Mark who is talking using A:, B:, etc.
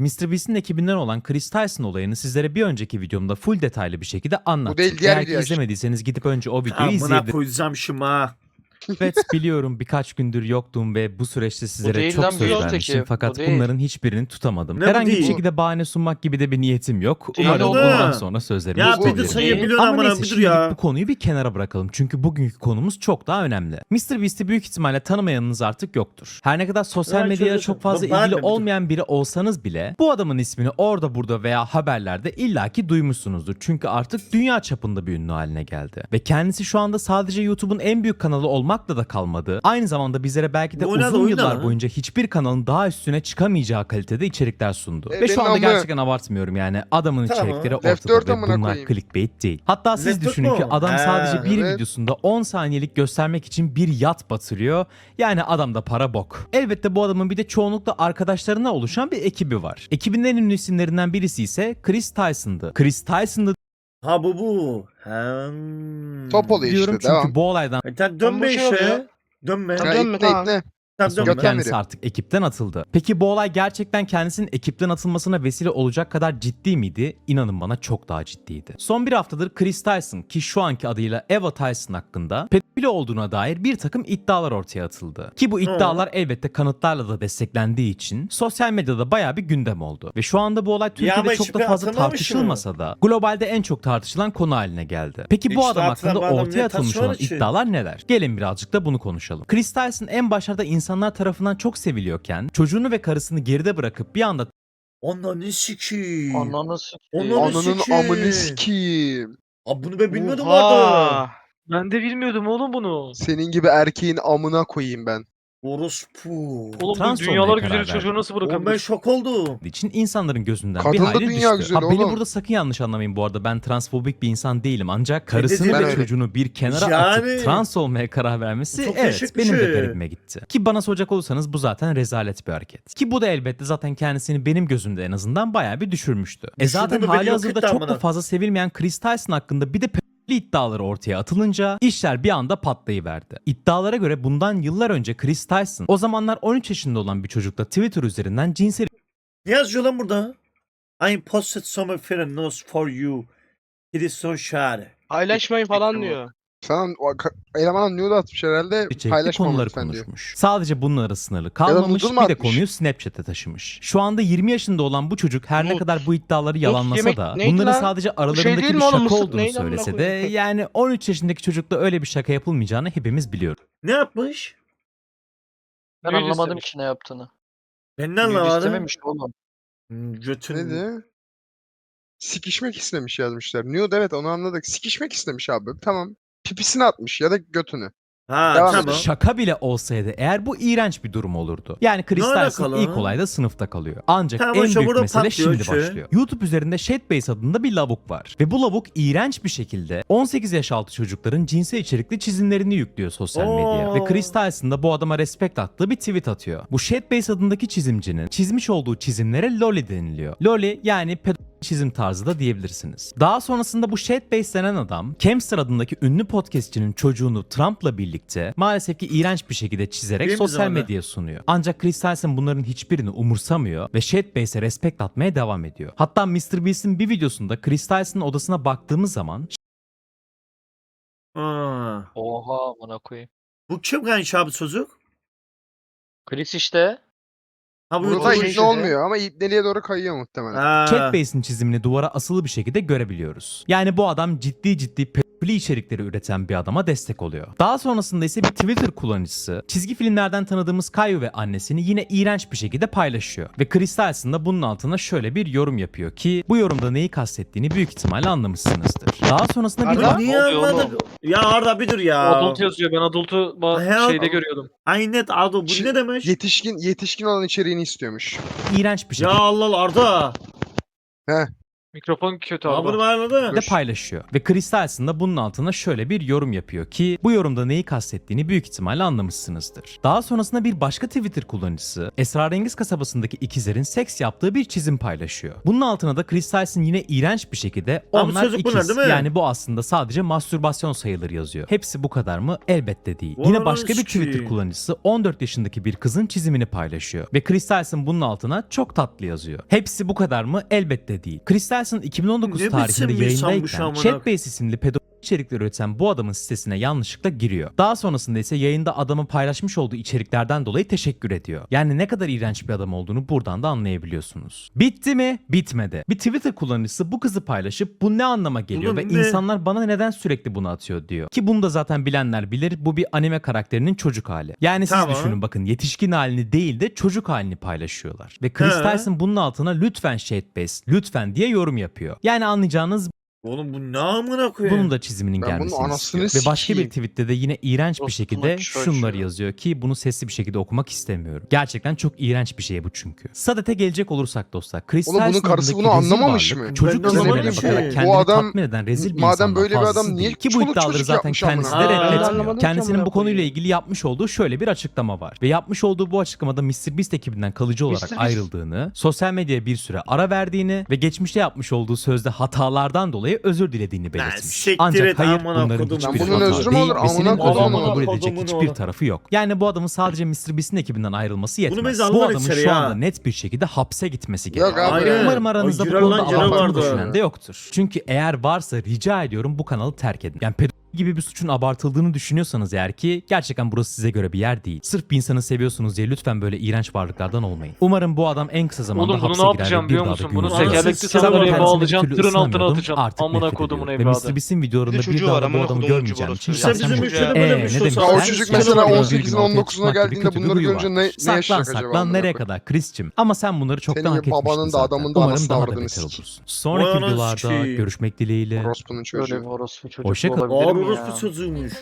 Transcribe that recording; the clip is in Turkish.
A: MrBeast'in ekibinden olan Chris Tyson olayını sizlere bir önceki videomda full detaylı bir şekilde anlattım.
B: değil, diğer
A: Eğer ki
B: video işte.
A: izlemediyseniz gidip önce o videoyu
C: Amına
A: izleyebilirsiniz.
C: koyacağım şıma.
A: Evet biliyorum birkaç gündür yoktum ve bu süreçte sizlere
D: değil
A: çok
D: lan,
A: söz
D: bir önceki.
A: vermiştim fakat
D: Bu değil.
A: bunların hiçbirini tutamadım.
C: Ne bu
A: Herhangi bir
C: değil?
A: şekilde bahane sunmak gibi de bir niyetim yok.
D: Değil
A: Umarım
D: oğlum.
A: bundan sonra sözlerimi
C: Ya bir de
A: tutabilirim.
C: sayı
D: Ama
C: amına
A: neyse
C: bir dur
A: şimdilik
C: ya.
A: bu konuyu bir kenara bırakalım. Çünkü bugünkü konumuz çok daha önemli. MrBeast'i büyük ihtimalle tanımayanınız artık yoktur. Her ne kadar sosyal
C: Evet,
A: medyaya
C: şöyle
A: çok fazla.
C: Ben de
A: ilgili olmayan biri olsanız bile bu adamın ismini orada burada veya haberlerde illaki duymuşsunuzdur. Çünkü artık dünya çapında bir ünlü haline geldi. Ve kendisi şu anda sadece YouTube'un en büyük kanalı olmakla da kalmadı. Aynı zamanda bizlere belki de
C: Bu oynadı,
A: uzun yıllar
C: lan.
A: boyunca hiçbir kanalın daha üstüne çıkamayacağı kalitede içerikler sundu.
B: E,
A: Ve şu
B: benim
A: anda
B: amı-
A: gerçekten abartmıyorum yani adamın
C: Tamam.
A: içerikleri
B: Left
A: ortada ve
B: amına
A: bunlar
B: koyayım.
A: clickbait değil. Hatta siz
C: Left dört
A: düşünün ki
C: mu?
A: adam
C: He,
A: sadece bir
B: evet.
A: videosunda 10 saniyelik göstermek için bir yat batırıyor. Yani adamda para bok. Elbette bu adamın bir de çoğunlukla arkadaşlarına oluşan bir ekibi var. Ekibin en ünlü isimlerinden birisi ise Chris Tyson'dı. Chris Tyson'dı
C: Ha bu bu. Hmm.
B: Top oluyor
A: diyorum
B: işte
A: çünkü
B: devam.
A: bu olaydan
C: E, dönme
D: Bu şey oluyor.
C: işe. Dönme.
D: Tamam.
B: Ya
D: dönme,
B: ipne
D: tamam.
B: ipne.
C: Tamam
A: sonra kendisi
B: biri.
A: artık ekipten atıldı. Peki bu olay gerçekten kendisinin ekipten atılmasına vesile olacak kadar ciddi miydi? İnanın bana çok daha ciddiydi. Son bir haftadır Chris Tyson ki şu anki adıyla Eva Tyson hakkında pedofili olduğuna dair bir takım iddialar ortaya atıldı. Ki bu iddialar elbette kanıtlarla da desteklendiği için sosyal medyada bayağı bir gündem oldu. Ve şu anda bu olay
C: ama
A: Türkiye'de çok da fazla
C: atılmamış
A: tartışılmasa da globalde en çok tartışılan konu haline geldi. Peki bu
C: Hiç
A: adam hakkında ortaya atılmış olan
C: ki?
A: iddialar neler? Gelin birazcık da bunu konuşalım. Chris Tyson en başlarda insanlar tarafından çok seviliyorken çocuğunu ve karısını geride bırakıp bir anda
C: Ananı sikiyim.
D: Ananı sikeyim.
C: Ananı
B: Ananın amını sikeyim.
C: Abi bunu ben bilmiyordum
D: Oha!
C: vardı.
E: Ben de bilmiyordum oğlum bunu.
B: Senin gibi erkeğin amına koyayım ben.
C: Orospu.
E: Oğlum
A: Trans
E: bu dünyalar
A: olmaya
E: güzeli
A: karar
E: çocuğu
A: verdi.
E: nasıl
C: Oğlum ben
E: bırakabilir?
C: şok oldum.
A: için insanların gözünden
B: Kadın
A: bir
B: da
A: hayli
B: dünya
A: düştü.
B: güzeli
A: ha, beni
B: oğlum.
A: burada sakın yanlış anlamayın bu arada ben transfobik bir insan değilim ancak karısını ve
B: öyle.
A: çocuğunu bir kenara
C: Yani-
A: atıp trans olmaya karar vermesi
C: Çok
A: evet benim de
C: şey.
A: garibime gitti. Ki bana soracak olursanız bu zaten rezalet bir hareket. Ki bu da elbette zaten kendisini benim gözümde en azından bayağı bir düşürmüştü. E
C: Düşürdü
A: zaten
C: mü beni
A: hali
C: yok
A: hazırda
C: etti
A: çok da fazla sevilmeyen Chris Tyson hakkında bir de pedofili iddiaları ortaya atılınca işler bir anda patlayıverdi. İddialara göre bundan yıllar önce Chris Tyson o zamanlar 13 yaşında olan bir çocukla Twitter üzerinden cinsel
C: Ne yazıyor lan burada? I posted some friend for you. It is so shy.
D: Paylaşmayın falan diyor.
B: Sana o ka- elemana nude atmış herhalde.
A: içerikli konuları
B: lütfen diyor.
A: konuşmuş. Sadece bunlara sınırlı kalmamış
B: noodle
A: bir de
B: atmış?
A: konuyu Snapchat'e taşımış. Şu anda 20 yaşında olan bu çocuk her ne
D: Noodle.
A: kadar bu iddiaları yalanlasa
D: yemek
A: da
D: neydi
A: bunların
D: lan?
A: sadece
D: şey
A: aralarındaki
D: değil
A: bir
D: mi oğlum?
A: şaka
D: Mısır
A: olduğunu
D: neydi amına
A: söylese de
D: koyayım?
A: yani 13 yaşındaki çocukla öyle bir şaka yapılmayacağını hepimiz biliyoruz.
C: Ne yapmış?
D: Ben
E: Nude
D: anlamadım
E: istemiş.
D: ki ne yaptığını.
C: Ben ne
D: Nude
C: anlamadım?
D: istememiş oğlum.
C: Hmm, Götün.
B: Ne diyor? Sikişmek istemiş yazmışlar. Nude evet onu anladık. Sikişmek istemiş abi. Tamam. Pipisini atmış ya da götünü.
C: Ha
B: Devam
C: tamam.
A: Şaka bile olsaydı eğer bu iğrenç bir durum olurdu. Yani Chris
C: Ne
A: Tyson
C: alakalı?
A: ilk olayda sınıfta kalıyor. Ancak
C: Tamam,
A: en
C: işte
A: büyük mesele
C: patlıyor
A: şimdi
C: ki.
A: başlıyor. YouTube üzerinde Shadebase adında bir lavuk var. Ve bu lavuk iğrenç bir şekilde 18 yaş altı çocukların cinsel içerikli çizimlerini yüklüyor sosyal medyaya.
C: Oo.
A: Ve Chris Tyson da bu adama respekt attığı bir tweet atıyor. Bu Shadebase adındaki çizimcinin çizmiş olduğu çizimlere loli deniliyor. Loli yani pedofil çizim tarzı da diyebilirsiniz. Daha sonrasında bu Shadebase denen adam Kemster adındaki ünlü podcastçinin çocuğunu Trump'la birlikte maalesef ki iğrenç bir şekilde çizerek
C: Değil
A: sosyal medyaya sunuyor. Ancak Chris Tyson bunların hiçbirini umursamıyor ve Shadbase'e respekt atmaya devam ediyor. Hatta MrBeast'in bir videosunda Chris Tyson'ın odasına baktığımız zaman
C: Ha.
D: Oha amına koyayım.
C: Bu kim kanka abi çocuk?
D: Chris işte.
C: Ha bu
B: Burada
C: işte.
B: olmuyor ama ipneliğe doğru kayıyor muhtemelen.
C: Ha.
A: Shadbase'in çizimini duvara asılı bir şekilde görebiliyoruz. Yani bu adam ciddi ciddi pedofili içerikleri üreten bir adama destek oluyor. Daha sonrasında ise bir Twitter kullanıcısı çizgi filmlerden tanıdığımız Caillou ve annesini yine iğrenç bir şekilde paylaşıyor. Ve Chris Tyson da bunun altına şöyle bir yorum yapıyor ki bu yorumda neyi kastettiğini büyük ihtimalle anlamışsınızdır. Daha sonrasında bir
C: Arda
D: Ne
C: niye
D: oluyor
C: anladın? Ya Arda bir dur ya.
E: Adult yazıyor. Ben adult'u ba- şeyde görüyordum.
C: Ay net Arda bu
B: Şi-
C: ne demek?
B: Yetişkin yetişkin olan içeriğini istiyormuş.
A: iğrenç bir
C: Ya
A: şekilde
C: Allah Allah Arda.
E: Mikrofon kötü abi.
C: bunu anladı.
A: de paylaşıyor. Ve Chris Tyson da bunun altına şöyle bir yorum yapıyor ki bu yorumda neyi kastettiğini büyük ihtimalle anlamışsınızdır. Daha sonrasında bir başka Twitter kullanıcısı Esrarengiz kasabasındaki ikizlerin seks yaptığı bir çizim paylaşıyor. Bunun altına da Chris Tyson yine iğrenç bir şekilde onlar
C: çocuk bunlar
A: ikiz
C: değil mi?
A: yani bu aslında sadece mastürbasyon sayılır yazıyor. Hepsi bu kadar mı? Elbette değil.
C: Vay
A: Yine başka bir
C: sikeyim.
A: Twitter kullanıcısı 14 yaşındaki bir kızın çizimini paylaşıyor. Ve Chris Tyson bunun altına çok tatlı yazıyor. Hepsi bu kadar mı? Elbette değil. Chris Tyson 2019
C: Ne
A: tarihinde yayındayken Chatbase isimli pedofil içerikler üreten bu adamın sitesine yanlışlıkla giriyor. Daha sonrasında ise yayında adamın paylaşmış olduğu içeriklerden dolayı teşekkür ediyor. Yani ne kadar iğrenç bir adam olduğunu buradan da anlayabiliyorsunuz. Bitti mi? Bitmedi. Bir Twitter kullanıcısı bu kızı paylaşıp bu ne anlama geliyor ve
C: ne?
A: insanlar bana neden sürekli bunu atıyor diyor. Ki bunu da zaten bilenler bilir bu bir anime karakterinin çocuk hali. Yani siz
C: Tamam.
A: düşünün bakın yetişkin halini değil de çocuk halini paylaşıyorlar. Ve Chris
C: He.
A: Tyson bunun altına lütfen Shadebase lütfen diye yorum yapıyor. Yani anlayacağınız
C: Oğlum bu ne amına koyayım?
A: bunun da çiziminin
B: Ben bunun
A: gelmesini
B: anasını
A: istiyor. Ve başka bir
B: sikeyim.
A: tweette de yine iğrenç bir şekilde
D: çocuğu.
A: şunları yazıyor ki bunu sesli bir şekilde okumak istemiyorum. Gerçekten çok iğrenç bir şey bu çünkü. Sadete gelecek olursak dostlar. Chris
B: Oğlum bunun
A: Tyson'ın
B: karısı bunu
A: rezil
B: anlamamış
A: varlık,
B: mı?
A: Çocuk
C: Ben ki.
A: bakarak
B: Bu
A: kendini
B: adam-
A: tatmin eden rezil bir
B: madem
A: insandan
B: böyle bir adam
A: fazlası
B: niye
A: değil. Ki bu
B: çoluk
A: iddiaları
B: çocuk
A: zaten
B: yapmış
A: kendisi de
C: koyayım? Aa, ben
A: reddetmiyor.
D: ki
A: Kendisinin
D: amına
A: bu konuyla
D: koyayım.
A: ilgili yapmış olduğu şöyle bir açıklama var. Ve yapmış olduğu bu açıklamada Mr. Beast ekibinden kalıcı olarak
D: Beast.
A: ayrıldığını, sosyal medyaya bir süre ara verdiğini ve geçmişte yapmış olduğu sözde hatalardan dolayı özür dilediğini belirtmiş.
C: siktir
A: Ancak
C: et,
A: hayır
C: amına
A: bunların
B: Lan bunun
A: hata
B: özrü mü
A: değil
B: olur?
A: ve senin
B: Amına
A: özrünü
C: kodum.
A: kabul edecek
C: Kodumun
A: hiçbir
C: oğlu.
A: tarafı yok. Yani bu adamın sadece Mr. Beast'in ekibinden ayrılması yetmez.
C: biz
A: Bu
C: alırız
A: adamın
C: içeri
A: şu
C: ya.
A: anda net bir şekilde hapse gitmesi
B: Yok
A: gerekiyor.
B: abi.
C: Aynen.
A: Umarım aranızda
C: Ay,
A: bu
C: Cira
A: konuda
C: lan, vardı.
A: düşünen de yoktur. Çünkü eğer varsa rica ediyorum bu kanalı terk edin. Yani gibi bir suçun abartıldığını düşünüyorsanız eğer ki gerçekten burası size göre bir yer değil. Sırf bir insanı seviyorsunuz diye lütfen böyle iğrenç varlıklardan olmayın. Umarım bu adam en kısa zamanda
E: Oğlum bunu
A: hapse
E: ne
A: girer ve
E: yapacağım
A: bir
E: biliyor
A: daha da
E: musun?
A: gün
E: Bunu tekerlekli sandalyeye bağlayacağım. Tırın altına atacağım.
A: Artık
E: Amına kodumun
A: ediyorum. Ve
E: evladı.
A: Mr. Beast'in videolarında
F: Bir
A: daha da bu adamı görmeyeceğim için şahsen
C: bizim
A: bu-
C: ülkede
A: Ee,
C: böyle
A: ne
C: bir şey
A: demiş?
C: olsa-
B: Ya o çocuk mesela
C: sen-
B: 18'in
A: sen-
B: 19'una
A: sen-
B: geldiğinde bunları görünce ne, ne
A: Saklan
B: yaşayacak
A: saklan
B: acaba? amına
A: nereye kadar Chris'cim. Ama sen bunları çoktan
B: Senin
A: hak etmiştin
B: babanın da
A: zaten.
B: adamın da
A: Umarım
B: anasını
A: daha da
B: avradını
A: beter
B: sikeyim.
A: olursun. Sonraki videolarda görüşmek dileğiyle.
B: Orospunun çocuğu.
C: Orospu çocuğuymuş.